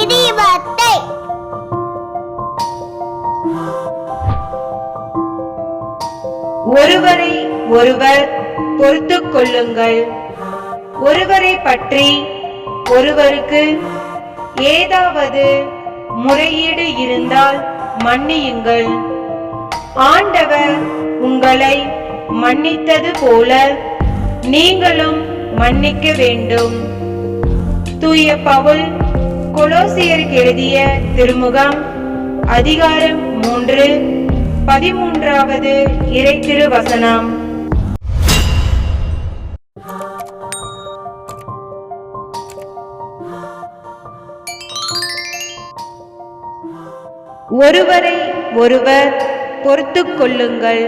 இடிபத்தை ஒருவரை ஒருவர் பொறுத்து கொள்ளுங்கள். ஒருவரை பற்றி ஒருவருக்கு ஏதாவது முறையீடு இருந்தால் மன்னியுங்கள். ஆண்டவர் உங்களை மன்னித்தது போல நீங்களும் மன்னிக்க வேண்டும். தூய பவுல் கொலோசியருக்கு எழுதிய திருமுகம் அதிகாரம் மூன்று பதிமூன்றாவது இறை திருவசனம். ஒருவரை ஒருவர் பொறுத்து கொள்ளுங்கள்.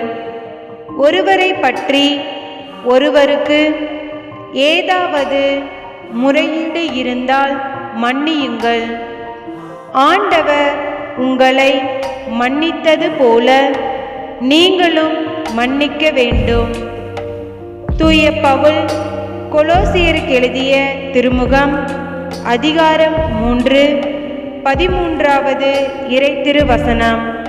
ஒருவரை பற்றி ஒருவருக்கு ஏதாவது முறையீடு இருந்தால் மன்னியுங்கள். ஆண்டவர் உங்களை மன்னித்தது போல நீங்களும் மன்னிக்க வேண்டும். தூய பவுல் கொலோசியருக்கு எழுதிய திருமுகம் அதிகாரம் மூன்று பதிமூன்றாவது இறை திருவசனம்.